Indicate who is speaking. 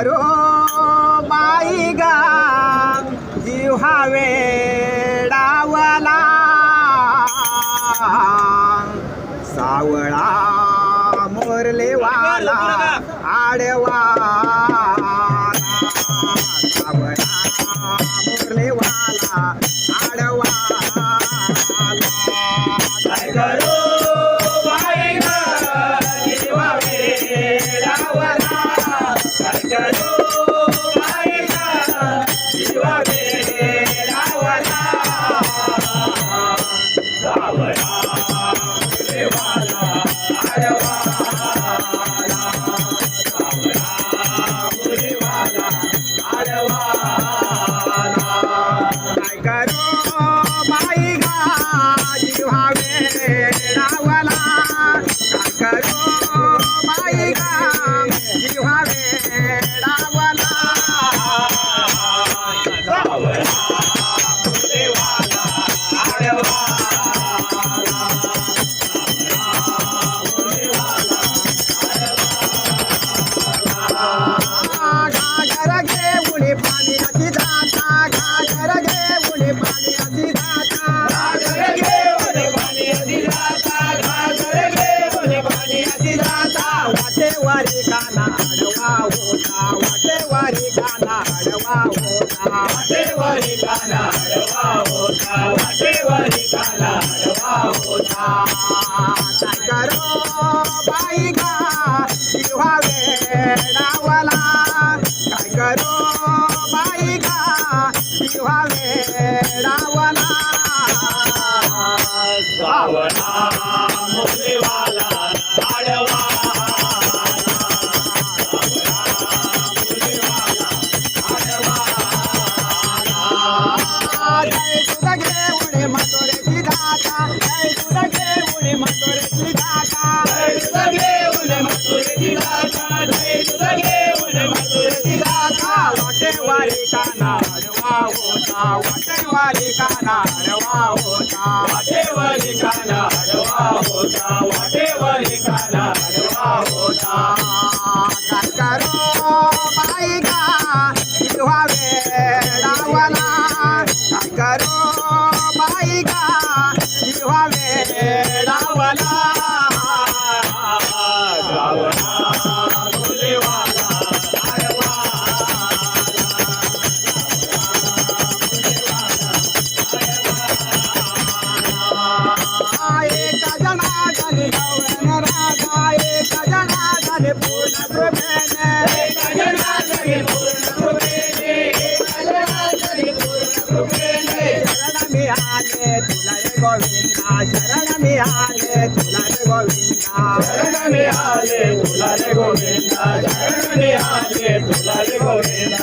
Speaker 1: Row बाई गा. जीव डावला सावळा मोरले वाला. आडवा. सावळा मोरलेवाला आडवा.
Speaker 2: सावळा मुरलीवाला,
Speaker 1: बाई गा बाई गा जिव्हावे डावला काय करो बाई गा जिव्हावे वाटेवारी काना आडवा होता वाटेवारी काना आडवा होता
Speaker 2: वाटेवरी काना आडवा होता वाटेवरी काना आडवा होता
Speaker 1: काय करो बाई गा जिव्हावे डावला काय
Speaker 2: జగన్నాథి పూర్ణ కృపేణ
Speaker 1: జగన్నాథి పూర్ణ కృపేణ జగన్నాథి పూర్ణ కృపేణ శరణమి ఆలే తులరి గోవింద శరణమి ఆలే తులరి గోవింద శరణమి
Speaker 2: ఆలే తులరి గోవింద శరణమి ఆలే తులరి గోవింద